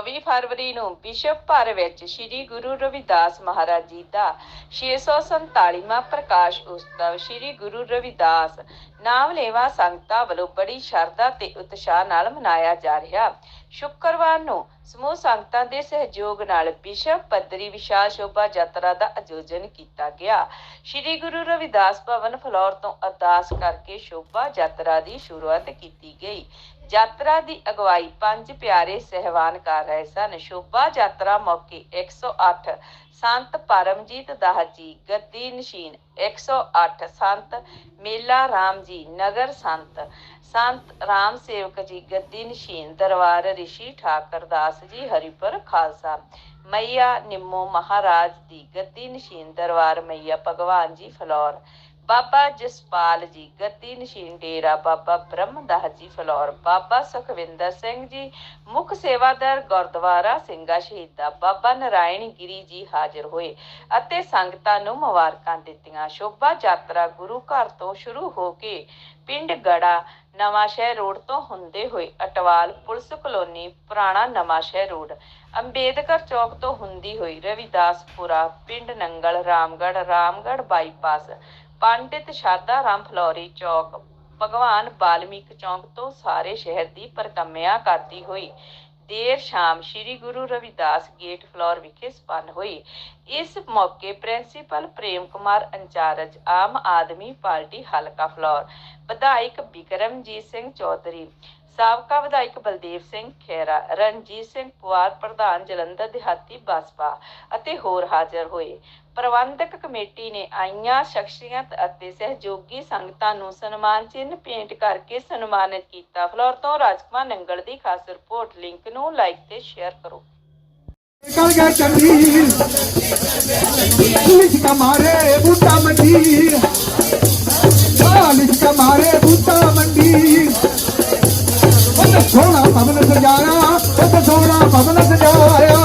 24 ਫਰਵਰੀ ਨੂੰ ਵਿਸ਼ਵ ਭਰ ਵਿੱਚ ਸ੍ਰੀ ਗੁਰੂ ਰਵਿਦਾਸ ਮਹਾਰਾਜ ਜੀ ਦਾ 647ਵਾਂ ਪ੍ਰਕਾਸ਼ ਉਤਸਵ ਸ੍ਰੀ ਗੁਰੂ ਰਵਿਦਾਸ ਨਾਮ ਲੈਵਾ ਸੰਗਤਾਂ ਵੱਲੋਂ ਬੜੀ ਸ਼ਰਧਾ ਤੇ ਉਤਸ਼ਾਹ ਨਾਲ ਮਨਾਇਆ ਜਾ ਰਿਹਾ। ਸ਼ੁੱਕਰਵਾਰ ਨੂੰ ਸਮੂਹ ਸੰਗਤਾਂ ਦੇ ਸਹਿਯੋਗ ਨਾਲ ਵਿਸ਼ਵ ਪੱਧਰੀ ਵਿਸ਼ਾਲ ਸ਼ੋਭਾ ਯਾਤਰਾ ਦਾ ਆਯੋਜਨ ਕੀਤਾ ਗਿਆ। ਸ੍ਰੀ ਗੁਰੂ ਰਵਿਦਾਸ ਭਵਨ ਫਲੋਰ ਤੋਂ ਅਰਦਾਸ ਕਰਕੇ ਸ਼ੋਭਾ ਯਾਤਰਾ ਦੀ ਸ਼ੁਰੂਆਤ ਕੀਤੀ ਗਈ। ਯਾਤਰਾ ਦੀ ਅਗਵਾਈ ਪੰਜ ਪਿਆਰੇ ਸਹਿਬਾਨ ਕਰ ਰਹੇ ਸਨ। ਸ਼ੋਭਾ ਯਾਤਰਾ ਮੌਕੇ 108 ਸੰਤ ਪਰਮਜੀਤ ਦਾਸ ਜੀ, ਗੱਦੀ ਨਸ਼ੀਨ 108 ਸੰਤ ਮੇਲਾ ਰਾਮ ਜੀ, ਨਗਰ ਸੰਤ ਸੰਤ ਰਾਮ ਸੇਵਕ ਜੀ, ਗੱਦੀ ਨਸ਼ੀਨ ਦਰਬਾਰ ਰਿਸ਼ੀ ਠਾਕਰ ਦਾਸ ਜੀ, ਹਰੀਪੁਰ ਖਾਲਸਾ ਮਈਆ ਨਿੰਮੋ ਮਹਾਰਾਜ ਦੀ ਗੱਦੀ ਨਸ਼ੀਨ ਦਰਬਾਰ ਮਈਆ ਭਗਵਾਨ ਜੀ, ਫਲੌਰ ਬਾਬਾ ਜਸਪਾਲ ਜੀ ਗੱਦੀ ਨਸ਼ੀਨ ਡੇਰਾ ਬਾਬਾ ਬ੍ਰਹਮਦਾਸ ਜੀ ਫਲੌਰ, ਬਾਬਾ ਸੁਖਵਿੰਦਰ ਸਿੰਘ ਜੀ, ਮੁੱਖ ਸੇਵਾਦਾਰ ਗੁਰਦੁਆਰਾ ਸਿੰਘਾ ਸ਼ਹੀਦਾ ਬਾਬਾ ਨਰਾਇਣ ਗਿਰੀ ਜੀ ਹਾਜ਼ਰ ਹੋਏ ਅਤੇ ਸੰਗਤਾਂ ਨੂੰ ਮੁਬਾਰਕਾਂ ਦਿੱਤੀਆਂ। ਸ਼ੋਭਾ ਯਾਤਰਾ ਗੁਰੂ ਘਰ ਤੋਂ ਸ਼ੁਰੂ ਹੋ ਕੇ ਪਿੰਡ ਗੜਾ ਨਵਾਂ ਸ਼ਹਿਰ ਰੋਡ ਤੋਂ ਹੁੰਦੇ ਹੋਏ ਅਟਵਾਲ ਪੁਲਿਸ ਕਲੋਨੀ ਪੁਰਾਣਾ ਨਵਾਂ ਸ਼ਹਿਰ ਰੋਡ, ਅੰਬੇਦਕਰ ਚੌਕ ਤੋਂ ਹੁੰਦੀ ਹੋਈ ਰਵਿਦਾਸਪੁਰਾ, ਪਿੰਡ ਨੰਗਲ ਰਾਮਗੜ ਰਾਮਗੜ ਬਾਈਪਾਸ ਪੰਡਿਤ ਸ਼ਾਰਦਾ ਰਾਮ ਫਲੋਰੀ ਚੌਕ, ਭਗਵਾਨ ਬਾਲਮੀਕ ਚੌਕ ਤੋਂ ਸਾਰੇ ਸ਼ਹਿਰ ਦੀ ਪਰਕੰਮਿਆ ਕਰਦੀ ਹੋਈ। ਦੇਰ ਸ਼ਾਮ ਸ੍ਰੀ ਗੁਰੂ ਰਵਿਦਾਸ ਗੇਟ ਫਲੋਰ ਵਿਖੇ ਸੰਪੰਨ ਹੋਈ। ਇਸ ਮੌਕੇ principal Prem Kumar incharge Aam Aadmi party ਹਲਕਾ ਫਲੋਰ, ਵਿਧਾਇਕ ਬਿਕਰਮਜੀਤ ਸਿੰਘ ਚੌਧਰੀ ਸਾਬਕਾ ਵਿਧਾਇਕ ਬਲਦੇਵ ਸਿੰਘ ਖੇਰਾ ਰਣਜੀਤ ਸਿੰਘ ਪੁਆਰ, ਪ੍ਰਧਾਨ ਜਲੰਧਰ ਦਿਹਾਤੀ ਬਸਪਾ ਅਤੇ ਹੋਰ ਹਾਜ਼ਰ ਹੋਏ। ਪ੍ਰਬੰਧਕ ਕਮੇਟੀ ਨੇ ਆਈਆਂ ਸ਼ਖਸੀਅਤ ਅਤੇ ਸਹਿਯੋਗੀ ਸੰਗਤਾਂ ਨੂੰ ਸਨਮਾਨ ਚਿੰਨ੍ਹ ਭੇਂਟ ਕਰਕੇ ਸਨਮਾਨਿਤ ਕੀਤਾ। ਫਲੋਰ ਤੋਂ ਰਾਜਕੁਮਾਰ ਨੰਗਲ ਦੀ ਖਾਸ ਰਿਪੋਰਟ, ਲਿੰਕ ਨੂੰ ਲਾਈਕ ਤੇ ਸ਼ੇਅਰ ਕਰੋ। ਨਿਕਲ ਗਿਆ ਚੰਗੀ ਲਿਖ ਕਮਾਰੇ ਬੂਟਾ ਮੰਡੀ ਆ ਕਮਾਰੇ ਬੂਟਾ ਮੰਡੀ ਸੋਹਣਾ ਪਵਨ ਸਜਾਇਆ ਉਹ ਸੋਹਣਾ ਭਵਨ ਸਜਾਇਆ।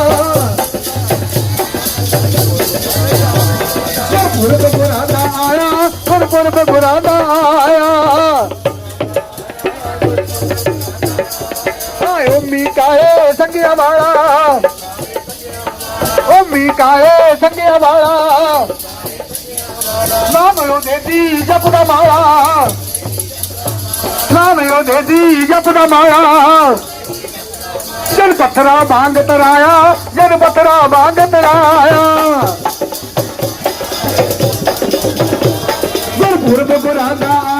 ਗੁਰਬ ਗੁਰਾਦਾ ਆਇਆ ਗੁਰਬ ਗੁਰਾਦਾ ਆਇਆ। ਆਏ ਮੀ ਕਾਏ ਸੰਗਿਆ ਵਾਲਾ। ਓ ਮੀਕਾਏ ਸੰਗਿਆ ਵਾਲਾ। ਨਾਮ ਉਹ ਦੇਦੀ ਜਪਦਾ ਮਾਲਾ। ਨਾਮ ਉਹ ਦੇਦੀ ਜਪਦਾ ਮਾਲਾ ਜਨ ਪੱਥਰਾ ਵਾਂਗ ਤਰਾਇਆ, ਜਨ ਪੱਥਰਾ ਵਾਂਗ ਤਰਾਇਆ। ਗੁਰਪੁਰਬ ਗੁਰਾਦਾ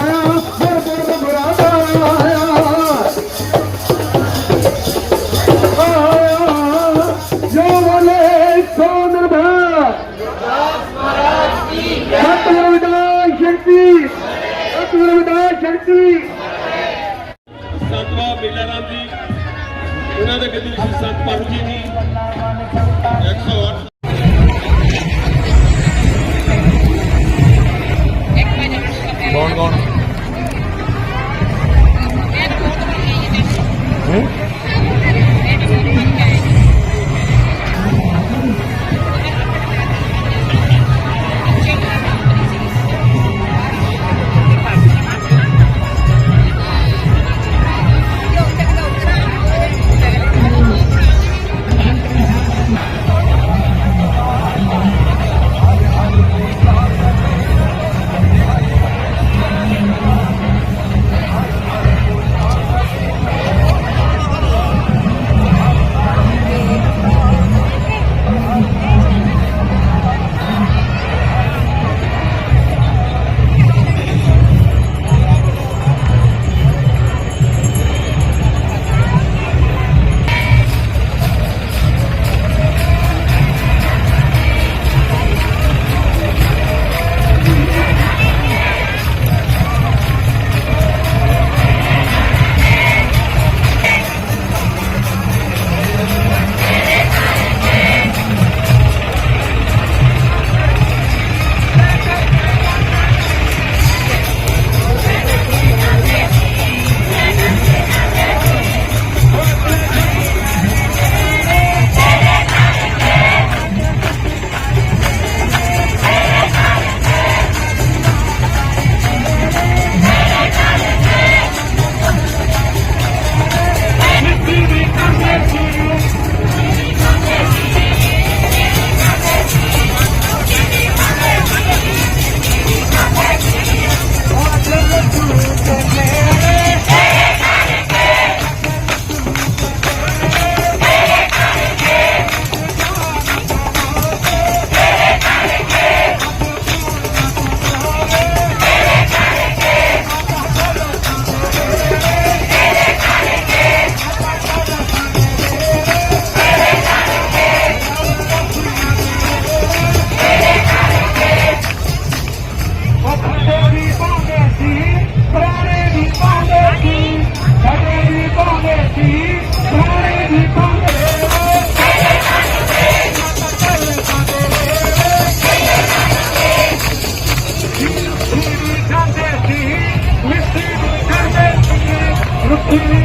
ਆ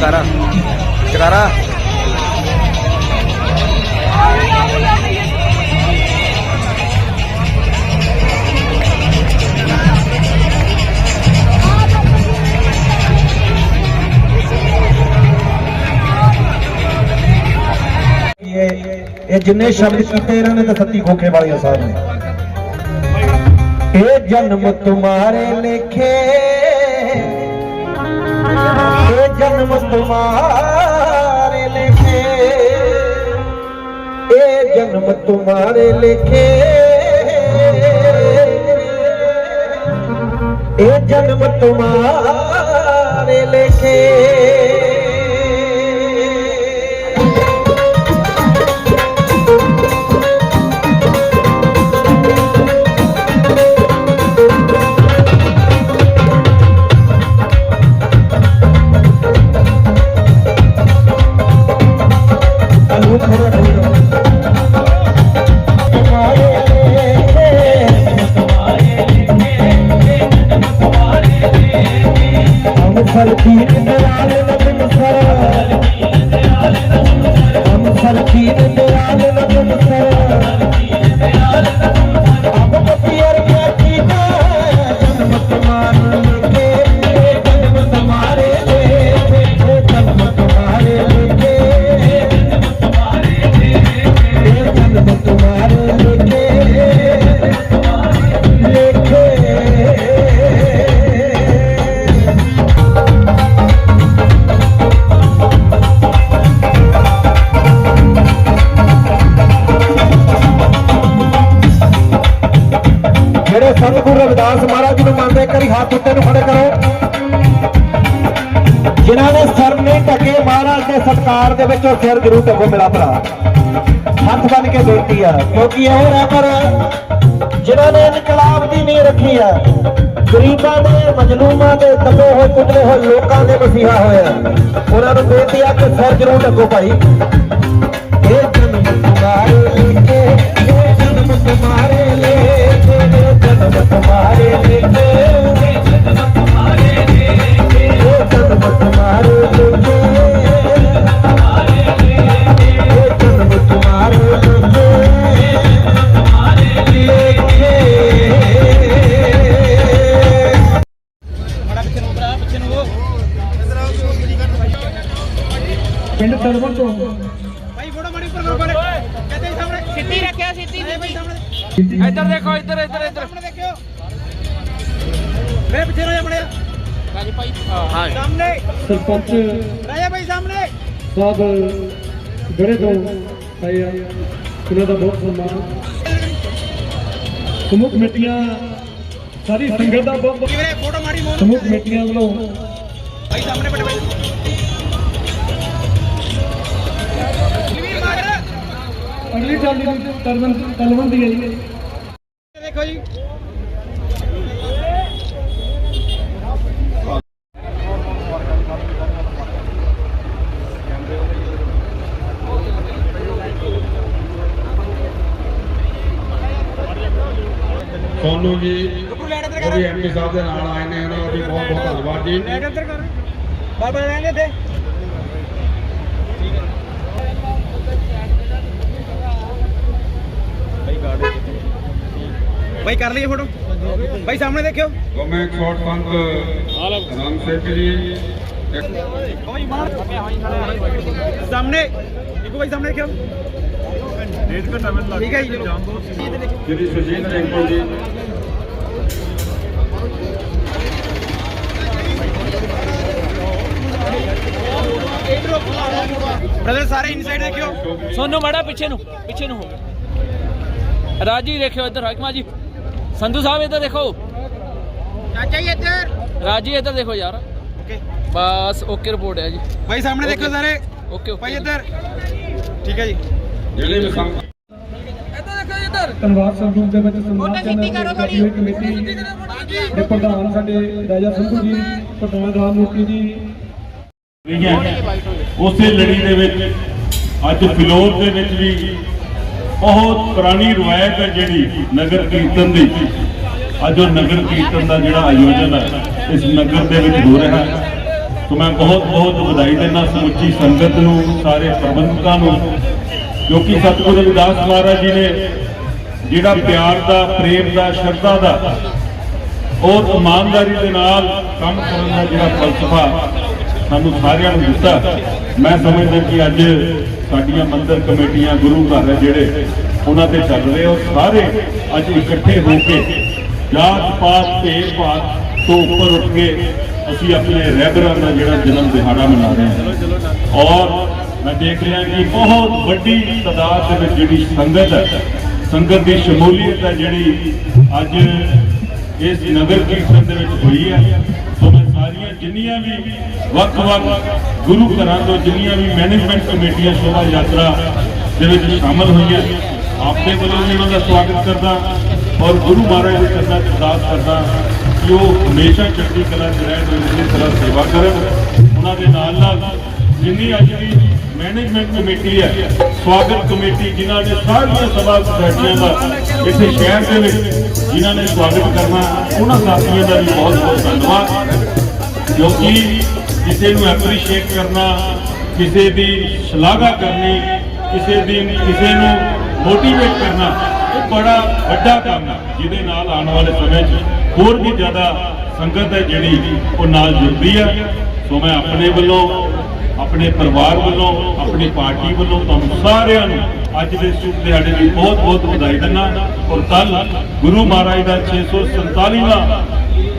ਕਰਾ ਕਰਾ ਇਹ ਇਹ ਜਿੰਨੇ ਸ਼ਬਦ ਕੀਤੇ ਇਹਨਾਂ ਨੇ ਤਾਂ ਸੱਤੀ ਖੋਖੇ ਵਾਲੀਆਂ ਸਾਹਿਬ ਨੇ ਇਹ ਜਨਮ ਤੁਮਾਰੇ ਲਿਖੇ ਇਹ ਜਨਮ ਤੁਮਾਰੇ ਲਿਖੇ ਇਹ ਜਨਮ ਤੁਮਾਰੇ ਲਿਖੇ ਇਹ ਜਨਮ ਤੁਮਾਰੇ ਸਤਿਗੁਰੂ ਮਹਾਰਾਜ ਜੀ ਨੂੰ ਮੰਨਦੇ ਕਰੀ ਹੱਥ ਉੱਤੇ ਨੂੰ ਖੜੇ ਕਰੋ। ਜਿਨ੍ਹਾਂ ਨੇ ਸਿਰ ਨਹੀਂ ਢੱਕੇ, ਮਹਾਰਾਜ ਦੇ ਸਤਕਾਰ ਦੇ ਵਿੱਚ ਉਹ ਸਿਰ ਜ਼ਰੂਰ ਢੱਕੋ ਮੇਰਾ ਭਰਾ। ਹੱਥ ਬੰਨ ਕੇ ਬੇਨਤੀ ਆ, ਕਿਉਂਕਿ ਇਹ ਰਹਿਬਰ ਜਿਨ੍ਹਾਂ ਨੇ ਇਨਕਲਾਬ ਦੀ ਨੀਂਹ ਰੱਖੀ ਆ, ਗਰੀਬਾਂ ਦੇ, ਮਜਲੂਮਾਂ ਦੇ, ਦਬੇ ਹੋਏ ਕੁਚਲੇ ਹੋਏ ਲੋਕਾਂ ਦੇ ਮਸੀਹਾ ਹੋਇਆ। ਉਹਨਾਂ ਨੂੰ ਬੇਨਤੀ ਆ ਕਿ ਸਿਰ ਜ਼ਰੂਰ ਢੱਕੋ ਭਾਈ। ਸਰਪੰਚ ਰਾਜਾ ਭਾਈ ਸਾਹਮਣੇ। ਸਾਹਿਬ ਬੜੇ ਤੋਂ ਆਏ ਆ ਉਹਨਾਂ ਦਾ ਬਹੁਤ ਸਨਮਾਨ। ਸਮੂਹ ਕਮੇਟੀਆਂ ਸਾਰੀ ਸੰਗਤ ਦਾ ਬਹੁਤ ਕਿਵੇਂ ਫੋਟੋ ਮਾਰੀ ਮੋਨ ਸਮੂਹ ਕਮੇਟੀਆਂ ਵੱਲੋਂ। ਭਾਈ ਸਾਹਮਣੇ ਕਿਵੇਂ ਮਾਰ। ਅਗਲੀ ਟਾਲੀ ਦੀ ਤਲਵਣ ਦੀ ਹੈ। ਜੀ ਸੋਨੂ ਜੀ ਉਹ ਵੀ ਐਮਪੀ ਸਾਹਿਬ ਦੇ ਨਾਲ ਆਏ ਨੇ ਉਹਨਾਂ ਦਾ ਵੀ ਬਹੁਤ ਬਹੁਤ ਧੰਨਵਾਦ ਜੀ। ਲੈਟ ਕਰ। ਬਾਬਾ ਲਈਏ ਫੋਟੋ। ਬਾਈ ਸਾਹਮਣੇ ਦੇਖਿਓ। ਗੋਮੇ ਕੋਟ ਪੰਥ ਰਾਮ ਸੇਖ ਜੀ। ਸਾਹਮਣੇ। ਇੱਕ ਭਾਈ ਸਾਹਮਣੇ ਦੇਖਿਓ। राज़ी देखो। इधर हकमा जी। संधु साहब इधर देखो। राज़ी इधर। देखो यार। बस ओके रिपोर्ट है जी। भाई सामने देखो सारे। Okay okay. इधर। ठीक है जी। ਜਿਹੜੇ ਧੰਨਵਾਦ ਸੰਗਰੂਪ ਦੇ ਵਿੱਚ ਸਨਮਾਨ ਹੋਈ ਕਮੇਟੀ ਦੇ ਪ੍ਰਧਾਨ ਸਾਡੇ ਰਾਜਾ ਸੰਧੂ ਜੀ ਪ੍ਰਧਾਨ ਰਾਮ ਮੂਰਤੀ ਜੀ। ਉਸੇ ਲੜੀ ਦੇ ਵਿੱਚ ਅੱਜ ਫਿਲੌਰ ਦੇ ਵਿੱਚ ਵੀ ਬਹੁਤ ਪੁਰਾਣੀ ਰਵਾਇਤ ਹੈ ਜਿਹੜੀ ਨਗਰ ਕੀਰਤਨ ਦੀ। ਅੱਜ ਉਹ ਨਗਰ ਕੀਰਤਨ ਦਾ ਜਿਹੜਾ ਆਯੋਜਨ ਹੈ ਇਸ ਨਗਰ ਦੇ ਵਿੱਚ ਹੋ ਰਿਹਾ ਹੈ। ਸੋ ਮੈਂ ਬਹੁਤ ਬਹੁਤ ਵਧਾਈ ਦਿੰਦਾ ਸਮੁੱਚੀ ਸੰਗਤ ਨੂੰ ਸਾਰੇ ਪ੍ਰਬੰਧਕਾਂ ਨੂੰ ਕਿਉਂਕਿ ਸਤਿਗੁਰੂ ਰਵਿਦਾਸ ਮਹਾਰਾਜ ਜੀ ਨੇ ਜਿਹੜਾ ਪਿਆਰ ਦਾ, ਪ੍ਰੇਮ ਦਾ, ਸ਼ਰਧਾ ਦਾ ਔਰ ਇਮਾਨਦਾਰੀ ਦੇ ਨਾਲ ਕੰਮ ਕਰਨ ਦਾ ਜਿਹੜਾ ਫਲਸਫਾ ਸਾਨੂੰ ਸਾਰਿਆਂ ਨੂੰ ਦਿੱਤਾ, ਮੈਂ ਸਮਝਦਾ ਕਿ ਅੱਜ ਸਾਡੀਆਂ ਮੰਦਰ ਕਮੇਟੀਆਂ, ਗੁਰੂ ਘਰ ਹੈ ਜਿਹੜੇ, ਉਹਨਾਂ ਤੇ ਚੱਲ ਰਹੇ ਔਰ ਸਾਰੇ ਅੱਜ ਇਕੱਠੇ ਹੋ ਕੇ ਜਾਤ ਪਾਤ, ਭੇਦ ਭਾਤ ਤੋਂ ਉੱਪਰ ਉੱਠ ਕੇ ਅਸੀਂ ਆਪਣੇ ਰਹਿਬਰਾਂ ਦਾ ਜਿਹੜਾ ਜਨਮ ਦਿਹਾੜਾ ਮਨਾ ਰਹੇ ਹਾਂ। ਔਰ ਮੈਂ ਦੇਖ ਰਿਹਾ ਕਿ ਬਹੁਤ ਵੱਡੀ ਤਾਦਾਦ ਦੇ ਵਿੱਚ ਜਿਹੜੀ ਸੰਗਤ ਹੈ, ਸੰਗਤ ਦੀ ਸ਼ਮੂਲੀਅਤ ਹੈ ਜਿਹੜੀ ਅੱਜ ਇਸ ਨਗਰ ਕੀਰਤਨ ਦੇ ਵਿੱਚ ਹੋਈ ਹੈ। ਸੋ ਮੈਂ ਸਾਰੀਆਂ ਜਿੰਨੀਆਂ ਵੀ ਵੱਖ-ਵੱਖ ਗੁਰੂ ਘਰਾਂ ਤੋਂ ਜਿੰਨੀਆਂ ਵੀ ਮੈਨੇਜਮੈਂਟ ਕਮੇਟੀਆਂ ਸ਼ੋਭਾ ਯਾਤਰਾ ਦੇ ਵਿੱਚ ਸ਼ਾਮਲ ਹੋਈਆਂ, ਆਪਦੇ ਵੱਲੋਂ ਵੀ ਉਹਨਾਂ ਦਾ ਸਵਾਗਤ ਕਰਦਾ ਔਰ ਗੁਰੂ ਮਹਾਰਾਜ ਦੀ ਚਰਨਾਂ ਅਰਦਾਸ ਕਰਦਾ ਕਿ ਉਹ ਹਮੇਸ਼ਾ ਚੜ੍ਹਦੀ ਕਲਾ 'ਚ ਰਹਿਣ ਤੇ ਇਸੇ ਸੇਵਾ ਕਰਨ। ਉਹਨਾਂ ਦੇ ਨਾਲ ਨਾਲ ਜਿੰਨੀ ਅੱਜ ਦੀ ਮੈਨੇਜਮੈਂਟ ਕਮੇਟੀ ਹੈ, ਸਵਾਗਤ ਕਮੇਟੀ ਜਿਨ੍ਹਾਂ ਨੇ ਸਾਰੀਆਂ ਸਭਾ ਸੁਸਾਇਟੀਆਂ ਦਾ ਇੱਥੇ ਸ਼ਹਿਰ ਦੇ ਵਿੱਚ ਜਿਨ੍ਹਾਂ ਨੇ ਸਵਾਗਤ ਕਰਨਾ, ਉਹਨਾਂ ਸਾਥੀਆਂ ਦਾ ਵੀ ਬਹੁਤ ਬਹੁਤ ਧੰਨਵਾਦ। ਕਿਉਂਕਿ ਕਿਸੇ ਨੂੰ ਐਪਰੀਸ਼ੀਏਟ ਕਰਨਾ, ਕਿਸੇ ਦੀ ਸ਼ਲਾਘਾ ਕਰਨੀ, ਕਿਸੇ ਦੀ, ਕਿਸੇ ਨੂੰ ਮੋਟੀਵੇਟ ਕਰਨਾ, ਇਹ ਬੜਾ ਵੱਡਾ ਕੰਮ ਹੈ, ਜਿਹਦੇ ਨਾਲ ਆਉਣ ਵਾਲੇ ਸਮੇਂ 'ਚ ਹੋਰ ਵੀ ਜ਼ਿਆਦਾ ਸੰਗਤ ਹੈ ਜਿਹੜੀ ਉਹ ਨਾਲ ਜੁੜਦੀ ਹੈ। ਸੋ ਮੈਂ ਆਪਣੇ ਵੱਲੋਂ ਆਪਣੇ ਪਰਿਵਾਰ ਵੱਲੋਂ, ਆਪਣੀ ਪਾਰਟੀ ਵੱਲੋਂ, ਤੁਹਾਨੂੰ ਸਾਰਿਆਂ ਨੂੰ ਅੱਜ ਦੇ ਸ਼ੁਭ ਦਿਹਾੜੇ ਦੀ ਬਹੁਤ ਬਹੁਤ ਵਧਾਈ ਦਿੰਦਾ ਔਰ ਕੱਲ ਗੁਰੂ ਮਹਾਰਾਜ ਦਾ 647ਵਾਂ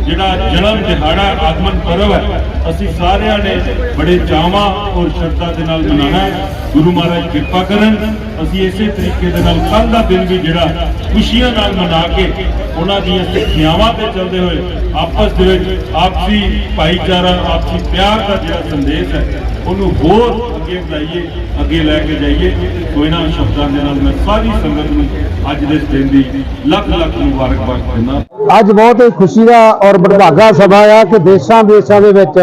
ਜਿਹੜਾ ਜਨਮ ਦਿਹਾੜਾ ਆਗਮਨ ਪਰਵ ਹੈ, ਅਸੀਂ ਸਾਰਿਆਂ ਨੇ ਬੜੇ ਚਾਵਾਂ ਔਰ ਸ਼ਰਧਾ ਦੇ ਨਾਲ ਮਨਾਉਣਾ ਹੈ। ਗੁਰੂ ਮਹਾਰਾਜ ਕਿਰਪਾ ਕਰਨ, ਅਸੀਂ ਇਸੇ ਤਰੀਕੇ ਦੇ ਨਾਲ ਕੱਲ ਦਾ ਦਿਨ ਵੀ ਜਿਹੜਾ ਖੁਸ਼ੀਆਂ ਨਾਲ ਮਨਾ ਕੇ ਉਹਨਾਂ ਦੀਆਂ ਸਿੱਖਿਆਵਾਂ ਤੇ ਚੱਲਦੇ ਹੋਏ ਆਪਸ ਦੇ ਵਿੱਚ ਆਪਸੀ ਭਾਈਚਾਰਾ, ਆਪਸੀ ਪਿਆਰ ਦਾ ਜਿਹੜਾ ਸੰਦੇਸ਼ ਹੈ ਉਹਨੂੰ ਹੋਰ ਅੱਗੇ ਵਧਾਈਏ ਅੱਗੇ ਲੈ ਕੇ ਜਾਈਏ। ਸੋ ਇਹਨਾਂ ਸ਼ਬਦਾਂ ਦੇ ਨਾਲ ਮੈਂ ਸਾਰੀ ਸੰਗਤ ਨੂੰ ਅੱਜ ਦੇ ਦਿਨ ਦੀ ਲੱਖ ਲੱਖ ਮੁਬਾਰਕਬਾਦ ਦਿੰਦਾ। ਅੱਜ ਬਹੁਤ ਹੀ ਖੁਸ਼ੀ ਦਾ ਔਰ ਬੜਭਾਗਾ ਸਭਾ ਆ ਕਿ ਦੇਸ਼ਾਂ ਵਿਦੇਸ਼ਾਂ ਦੇ ਵਿੱਚ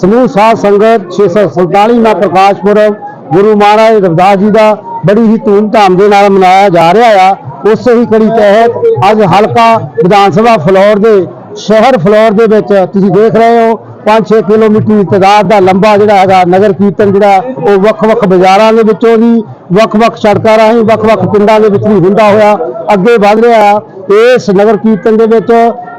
ਸਮੂਹ ਸਾਧ ਸੰਗਤ 647ਵਾਂ ਪ੍ਰਕਾਸ਼ ਪੁਰਬ, ਗੁਰੂ ਮਹਾਰਾਜ ਰਵਿਦਾਸ ਜੀ ਦਾ ਬੜੀ ਹੀ ਧੂਮ ਧਾਮ ਦੇ ਨਾਲ ਮਨਾਇਆ ਜਾ ਰਿਹਾ ਆ। ਉਸੇ ਹੀ ਕੜੀ ਤਹਿਤ ਅੱਜ ਹਲਕਾ ਵਿਧਾਨ ਸਭਾ ਫਲੋਰ ਦੇ, ਸ਼ਹਿਰ ਫਲੋਰ ਦੇ ਵਿੱਚ ਤੁਸੀਂ ਦੇਖ ਰਹੇ ਹੋ 5-6 ਕਿਲੋਮੀਟਰ ਦੀ ਤਾਦਾਦ ਦਾ ਲੰਬਾ ਜਿਹੜਾ ਹੈਗਾ ਨਗਰ ਕੀਰਤਨ ਜਿਹੜਾ, ਉਹ ਵੱਖ-ਵੱਖ ਬਾਜ਼ਾਰਾਂ ਦੇ ਵਿੱਚੋਂ ਵੀ, ਵੱਖ-ਵੱਖ ਸੜਕਾਂ ਰਾਹੀਂ, ਵੱਖ-ਵੱਖ ਪਿੰਡਾਂ ਦੇ ਵਿੱਚ ਵੀ ਹੁੰਦਾ ਹੋਇਆ, ਅੱਗੇ ਵਧ ਰਿਹਾ ਹੈ। ਇਸ ਨਗਰ ਕੀਰਤਨ ਦੇ ਵਿੱਚ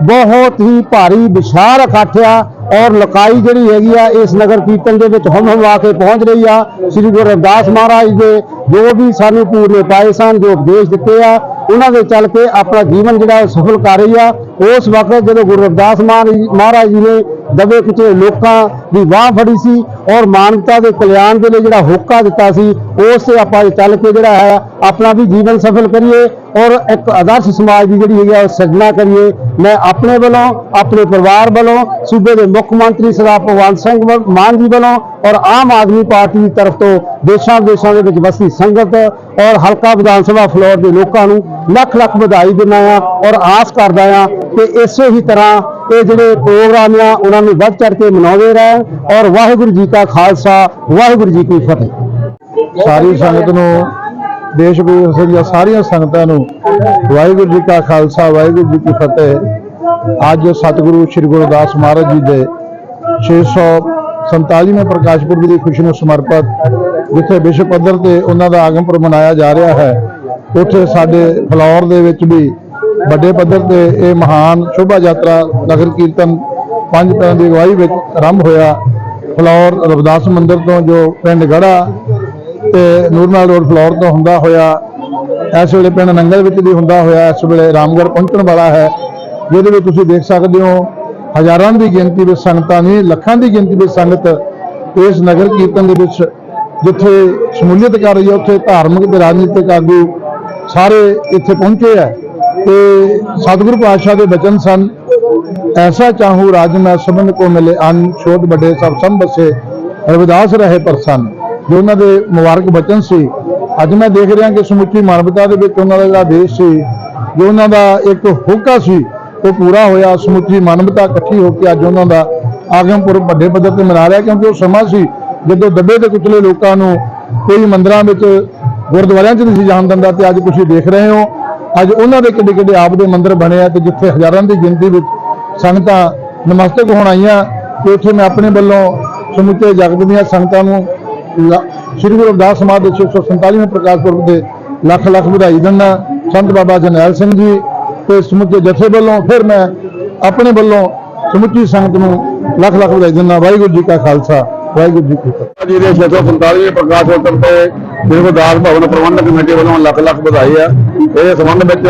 ਬਹੁਤ ਹੀ ਭਾਰੀ ਵਿਸ਼ਾਲ ਇਕੱਠ ਆ ਔਰ ਲਕਾਈ ਜਿਹੜੀ ਹੈਗੀ ਆ, ਇਸ ਨਗਰ ਕੀਰਤਨ ਦੇ ਵਿੱਚ ਹਮ ਹਮ ਆ ਕੇ ਪਹੁੰਚ ਰਹੀ ਆ। ਸ੍ਰੀ ਗੁਰੂ ਰਵਿਦਾਸ ਮਹਾਰਾਜ ਦੇ ਜੋ ਵੀ ਸਾਨੂੰ ਪੂਰਨੇ ਪਾਏ ਸਨ, ਜੋ ਉਪਦੇਸ਼ ਦਿੱਤੇ ਆ, ਉਹਨਾਂ ਦੇ ਚੱਲ ਕੇ ਆਪਣਾ ਜੀਵਨ ਜਿਹੜਾ ਉਹ ਸਫਲ ਕਰ ਰਹੀ ਆ। ਉਸ ਵਕਤ ਜਦੋਂ ਗੁਰੂ ਰਵਿਦਾਸ ਮਹਾਰਾਜ ਮਹਾਰਾਜ ਜੀ ਨੇ ਦਬੇ ਕੁਚਲੇ ਲੋਕਾਂ ਦੀ ਬਾਹ ਫੜੀ ਸੀ ਔਰ ਮਾਨਵਤਾ ਦੇ ਕਲਿਆਣ ਦੇ ਲਈ ਜਿਹੜਾ ਹੋਕਾ ਦਿੱਤਾ ਸੀ, ਉਸ ਤੇ ਆਪਾਂ ਚੱਲ ਕੇ ਜਿਹੜਾ ਹੈ, ਆਪਣਾ ਵੀ ਜੀਵਨ ਸਫਲ ਕਰੀਏ ਔਰ ਇੱਕ ਆਦਰਸ਼ ਸਮਾਜ ਦੀ ਜਿਹੜੀ ਹੈਗੀ ਆ, ਉਹ ਸਿਰਜਣਾ ਕਰੀਏ। ਮੈਂ ਆਪਣੇ ਵੱਲੋਂ, ਆਪਣੇ ਪਰਿਵਾਰ ਵੱਲੋਂ, ਸੂਬੇ ਦੇ ਮੁੱਖ ਮੰਤਰੀ ਸਰਦਾਰ ਭਗਵੰਤ ਸਿੰਘ ਵੱਲ- ਮਾਨ ਜੀ ਵੱਲੋਂ ਔਰ ਆਮ ਆਦਮੀ ਪਾਰਟੀ ਦੀ ਤਰਫ ਤੋਂ ਦੇਸ਼ਾਂ ਵਿਦੇਸ਼ਾਂ ਦੇ ਵਿੱਚ ਵਸੀ ਸੰਗਤ ਔਰ ਹਲਕਾ ਵਿਧਾਨ ਸਭਾ ਫਲੋਰ ਦੇ ਲੋਕਾਂ ਨੂੰ ਲੱਖ ਲੱਖ ਵਧਾਈ ਦਿੰਦਾ ਆ ਔਰ ਆਸ ਕਰਦਾ ਆ ਕਿ ਇਸੇ ਹੀ ਤਰ੍ਹਾਂ ਇਹ ਜਿਹੜੇ ਪ੍ਰੋਗਰਾਮ ਆ, ਉਹਨਾਂ ਨੂੰ ਵੱਧ ਚੜ ਕੇ ਮਨਾਉਂਦੇ ਰਹਿਣ ਔਰ ਵਾਹਿਗੁਰੂ ਜੀ ਕਾ ਖਾਲਸਾ, ਵਾਹਿਗੁਰੂ ਜੀ ਕੀ ਫਤਿਹ। ਸਾਰੀ ਸੰਗਤ ਨੂੰ, ਦੇਸ਼ ਵਿਦੇਸ਼ ਦੀਆਂ ਸਾਰੀਆਂ ਸੰਗਤਾਂ ਨੂੰ ਵਾਹਿਗੁਰੂ ਜੀ ਕਾ ਖਾਲਸਾ, ਵਾਹਿਗੁਰੂ ਜੀ ਕੀ ਫਤਿਹ। ਅੱਜ ਸਤਿਗੁਰੂ ਸ੍ਰੀ ਗੁਰਦਾਸ ਮਹਾਰਾਜ ਜੀ ਦੇ 647ਵੇਂ ਪ੍ਰਕਾਸ਼ ਪੁਰਬ ਦੀ ਖੁਸ਼ੀ ਨੂੰ ਸਮਰਪਿਤ, ਜਿੱਥੇ ਵਿਸ਼ਵ ਪੱਧਰ ਤੇ ਉਹਨਾਂ ਦਾ ਆਗਮਨ ਪੁਰਬ ਮਨਾਇਆ ਜਾ ਰਿਹਾ ਹੈ, ਉੱਥੇ ਸਾਡੇ ਫਲੌਰ ਦੇ ਵਿੱਚ ਵੀ ਵੱਡੇ ਪੱਧਰ ਤੇ ਇਹ ਮਹਾਨ ਸ਼ੋਭਾ ਯਾਤਰਾ ਨਗਰ ਕੀਰਤਨ, ਪੰਜ ਪੈਰਾਂ ਦੀ ਅਗਵਾਈ ਵਿੱਚ ਆਰੰਭ ਹੋਇਆ। ਫਲੌਰ ਰਵਿਦਾਸ ਮੰਦਿਰ ਤੋਂ ਜੋ ਪਿੰਡ ਗੜਾ ਤੇ ਨੂਰਨਾਲ ਰੋਡ ਫਲੌਰ ਤੋਂ ਹੁੰਦਾ ਹੋਇਆ, ਇਸ ਵੇਲੇ ਪਿੰਡ ਨੰਗਲ ਵਿੱਚ ਵੀ ਹੁੰਦਾ ਹੋਇਆ, ਇਸ ਵੇਲੇ ਰਾਮਗੜ੍ਹ ਪਹੁੰਚਣ ਵਾਲਾ ਹੈ। ਜਿਹਦੇ ਵਿੱਚ ਤੁਸੀਂ ਦੇਖ ਸਕਦੇ ਹੋ, ਹਜ਼ਾਰਾਂ ਦੀ ਗਿਣਤੀ ਵਿੱਚ ਸੰਗਤਾਂ ਨਹੀਂ ਲੱਖਾਂ ਦੀ ਗਿਣਤੀ ਵਿੱਚ ਸੰਗਤ ਇਸ ਨਗਰ ਕੀਰਤਨ ਦੇ ਵਿੱਚ ਜਿੱਥੇ ਸ਼ਮੂਲੀਅਤ ਕਰ ਰਹੀ ਹੈ, ਉੱਥੇ ਧਾਰਮਿਕ ਤੇ ਰਾਜਨੀਤਿਕ ਆਗੂ ਸਾਰੇ ਇੱਥੇ ਪਹੁੰਚੇ ਹੈ। ਤੇ ਸਤਿਗੁਰੂ ਪਾਤਸ਼ਾਹ ਦੇ ਬਚਨ ਸਨ। ਐਸਾ ਚਾਹੂ ਰਾਜ ਮੈਂ ਸਭਨ ਕੋ ਮਿਲੇ ਅਨ, ਛੋਟ ਵੱਡੇ ਸਭ ਸਮ ਬਸੇ ਰਵਿਦਾਸ ਰਹੇ ਪ੍ਰਸੰਨ ਜੋ ਉਹਨਾਂ ਦੇ ਮੁਬਾਰਕ ਬਚਨ ਸੀ, ਅੱਜ ਮੈਂ ਦੇਖ ਰਿਹਾ ਕਿ ਸਮੁੱਚੀ ਮਾਨਵਤਾ ਦੇ ਵਿੱਚ ਉਹਨਾਂ ਦਾ ਜਿਹੜਾ ਦੇਸ਼ ਸੀ, ਜੋ ਉਹਨਾਂ ਦਾ ਇੱਕ ਹੋਕਾ ਸੀ, ਉਹ ਪੂਰਾ ਹੋਇਆ। ਸਮੁੱਚੀ ਮਾਨਵਤਾ ਇਕੱਠੀ ਹੋ ਕੇ ਅੱਜ ਉਹਨਾਂ ਦਾ ਆਗਮਪੁਰ ਵੱਡੇ ਪੱਧਰ ਤੇ ਮਨਾ ਰਿਹਾ, ਕਿਉਂਕਿ ਉਹ ਸਮਾਂ ਸੀ ਜਦੋਂ ਦੱਬੇ ਤੇ ਕੁਚਲੇ ਲੋਕਾਂ ਨੂੰ ਕੋਈ ਮੰਦਰਾਂ ਵਿੱਚ ਗੁਰਦੁਆਰਿਆਂ 'ਚ ਨਹੀਂ ਸੀ ਜਾਣ ਦਿੰਦਾ, ਤੇ ਅੱਜ ਤੁਸੀਂ ਦੇਖ ਰਹੇ ਹੋ ਅੱਜ ਉਹਨਾਂ ਦੇ ਕਿੱਡੇ ਕਿੱਡੇ ਆਪ ਦੇ ਮੰਦਿਰ ਬਣੇ ਆ ਤੇ ਜਿੱਥੇ ਹਜ਼ਾਰਾਂ ਦੀ ਗਿਣਤੀ ਵਿੱਚ ਸੰਗਤਾਂ ਨਮਸਤਕ ਹੋਣ ਆਈਆਂ ਤੇ ਉੱਥੇ ਮੈਂ ਆਪਣੇ ਵੱਲੋਂ ਸਮੁੱਚੇ ਜਗਤ ਦੀਆਂ ਸੰਗਤਾਂ ਨੂੰ ਲ- ਸ੍ਰੀ ਗੁਰੂ ਰਵਿਦਾਸ ਸਮਾਜ ਦੇ 647ਵੇਂ ਪ੍ਰਕਾਸ਼ ਪੁਰਬ ਦੇ ਲੱਖ ਲੱਖ ਵਧਾਈ ਦਿੰਦਾ ਸੰਤ ਬਾਬਾ ਜਰਨੈਲ ਸਿੰਘ ਜੀ ਤੇ ਸਮੁੱਚੇ ਜਥੇ ਵੱਲੋਂ ਫਿਰ ਮੈਂ ਆਪਣੇ ਵੱਲੋਂ ਸਮੁੱਚੀ ਸੰਗਤ ਨੂੰ ਲੱਖ ਲੱਖ ਵਧਾਈ ਦਿੰਦਾ। ਵਾਹਿਗੁਰੂ ਜੀ ਕਾ ਖਾਲਸਾ। ਵਾਹਿਗੁਰੂ ਜੀ ਕੀ ਫਤਿਹ। ਜੀ ਦੇ 647ਵੇਂ ਪ੍ਰਕਾਸ਼ ਉਤਸਵ ਤੇ ਸ੍ਰੀ ਗੁਰਦਾਸ ਭਵਨ ਪ੍ਰਬੰਧਕ ਕਮੇਟੀ ਵੱਲੋਂ ਲੱਖ ਲੱਖ ਵਧਾਈ ਆ। ਇਹ ਸੰਬੰਧ ਵਿੱਚ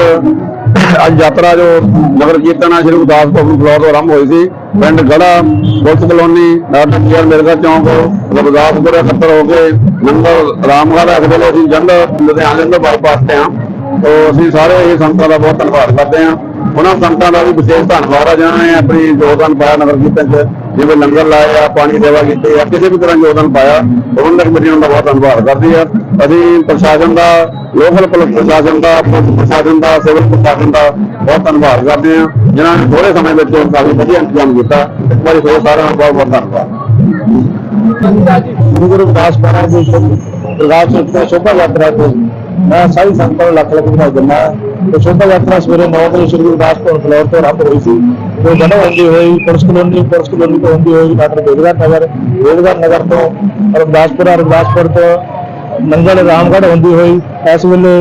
ਅੱਜ ਯਾਤਰਾ ਜੋ ਨਗਰ ਕੀਰਤਨ ਆ, ਸ੍ਰੀ ਗੁਰਦਾਸ ਭਵਨ ਫਲੋਰ ਤੋਂ ਆਰੰਭ ਹੋਈ ਸੀ। ਪਿੰਡ Garha police colony, doctor PR Mirza ਚੌਂਕ ਗੁਰਦਾਸਪੁਰ ਇਕੱਤਰ ਹੋ ਕੇ ਨੰਬਰ ਰਾਮਗੜ੍ਹ ਅਗਲੇ ਵੇਲੇ ਅਸੀਂ ਜੰਡ, ਲੁਧਿਆਣੇ ਤੋਂ ਬਾਈਪਾਸ ਤੇ ਆ। ਤੋ ਅਸੀਂ ਸਾਰੇ ਇਹ ਸੰਗਤਾਂ ਦਾ ਬਹੁਤ ਧੰਨਵਾਦ ਕਰਦੇ ਹਾਂ। ਉਹਨਾਂ ਸੰਗਤਾਂ ਦਾ ਵੀ ਵਿਸ਼ੇਸ਼ ਧੰਨਵਾਦ ਆ ਜਿਨ੍ਹਾਂ ਨੇ ਆਪਣੀ ਯੋਗਦਾਨ ਪਾਇਆ ਨਗਰ ਕੀਰਤਨ 'ਚ ਜਿਵੇਂ ਲੰਗਰ ਲਾਇਆ ਪਾਣੀ ਸੇਵਾ ਕੀਤੀ ਆ ਕਿਸੇ ਵੀ ਤਰ੍ਹਾਂ ਯੋਗਦਾਨ ਪਾਇਆ ਪ੍ਰਬੰਧਕ ਕਮੇਟੀ ਦਾ ਬਹੁਤ ਧੰਨਵਾਦ ਕਰਦੀ ਆ। ਅਸੀਂ ਪ੍ਰਸ਼ਾਸਨ ਦਾ ਲੋਕਲ ਪੁਲਿਸ ਪ੍ਰਸ਼ਾਸਨ ਦਾ ਪੁਲਿਸ ਪ੍ਰਸ਼ਾਸਨ ਦਾ ਸਿਵਲ ਪ੍ਰਸ਼ਾਸਨ ਦਾ ਬਹੁਤ ਧੰਨਵਾਦ ਕਰਦੇ ਹਾਂ ਜਿਨ੍ਹਾਂ ਨੇ ਥੋੜੇ ਸਮੇਂ ਵਿੱਚ ਕਾਫੀ ਵਧੀਆ ਇੰਤਜ਼ਾਮ ਕੀਤਾ। ਇੱਕ ਵਾਰੀ ਹੋਰ ਸਾਰਿਆਂ ਦਾ ਬਹੁਤ ਬਹੁਤ ਧੰਨਵਾਦ ਗੁਰੂ ਰਵਿਦਾਸ ਮਹਾਰਾਜ ਦੀ ਚੌਕ ਸ਼ੋਭਾ ਯਾਤਰਾ ਤੇ ਮੈਂ ਸਾਰੀ ਸੰਗਤਾਂ ਨੂੰ ਲੱਖ ਲੱਖ ਵਧਾਈ ਦਿੰਦਾ ਤੇ ਸ਼ੋਭਾ ਯਾਤਰਾ ਸਵੇਰੇ 9 ਵਜੇ ਸ਼੍ਰੀ ਗੁਰਦਾਸ ਭਵਨ ਫਲੋਰ ਤੋਂ ਆਰੰਭ ਹੋਈ ਸੀ ਤੇ ਗੜਾ ਹੁੰਦੀ ਹੋਈ ਪੁਲਿਸ ਕਲੋਨੀ ਪੁਲਿਸ ਕਲੋਨੀ ਤੋਂ ਹੁੰਦੀ ਹੋਈ ਡਾਕਟਰ ਬੇਦਗਰ ਨਗਰ ਬੇਦਗਰ ਨਗਰ ਤੋਂ ਰਵਿਦਾਸਪੁਰਾ ਰਵਿਦਾਸਪੁਰ ਤੋਂ ਨੰਗਲ ਰਾਮਗੜ੍ਹ ਹੁੰਦੀ ਹੋਈ ਇਸ ਵੇਲੇ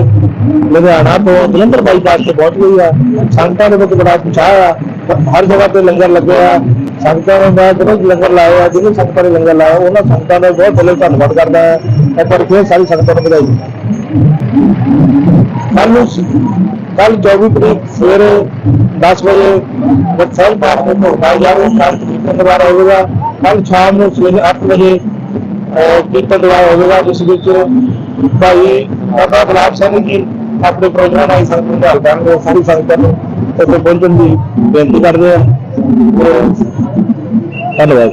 ਲੁਧਿਆਣਾ ਤੋਂ ਜਲੰਧਰ ਬਾਈਪਾਸ ਤੇ ਪਹੁੰਚ ਗਈ ਆ ਸੰਗਤਾਂ ਦੇ ਵਿੱਚ ਬੜਾ ਉਤਸ਼ਾਹ ਆ ਹਰ ਜਗ੍ਹਾ ਤੇ ਲੰਗਰ ਲੱਗਿਆ ਆ ਸੰਗਤਾਂ ਨੂੰ ਮੈਂ ਜਦੋਂ ਲੰਗਰ ਲਾਇਆ ਜਿਹਨੇ ਸੰਗਤਾਂ ਨੇ ਲੰਗਰ ਲਾਇਆ ਉਹਨਾਂ ਸੰਗਤਾਂ ਦਾ ਬਹੁਤ ਦਿਲੋਂ ਧੰਨਵਾਦ ਕਰਦਾ ਹਾਂ ਇੱਕ ਵਾਰ ਫਿਰ ਸਾਰੀ ਸੰਗਤਾਂ ਨੂੰ ਵਧਾਈ ਕੱਲ ਕੱਲ 24 ਤਰੀਕ ਸਵੇਰੇ 10 ਵਜੇ ਬੱਚਲ ਪਾਠ ਨੂੰ ਹੋਣਾ ਜਾਵੇ ਕੱਲ ਕੀਰਤਨ ਦੁਆਰਾ ਹੋਵੇਗਾ ਕੱਲ ਸ਼ਾਮ ਨੂੰ ਸਵੇਰੇ 8 ਵਜੇ ਕੀਰਤਨ ਦੁਆਰਾ ਹੋਵੇਗਾ ਜਿਸ ਵਿੱਚ ਭਾਈ ਬਾਬਾ ਗੁਲਾਬ ਸਿੰਘ ਜੀ ਆਪਣੇ ਪ੍ਰੋਗਰਾਮ ਨਾਲ ਸੰਗਤ ਨੂੰ ਕਰਨਗੇ, ਸਾਰੀ ਸੰਗਤਾਂ ਨੂੰ ਇੱਥੇ ਪਹੁੰਚਣ ਦੀ ਬੇਨਤੀ ਕਰਦੇ ਆ। ਧੰਨਵਾਦ।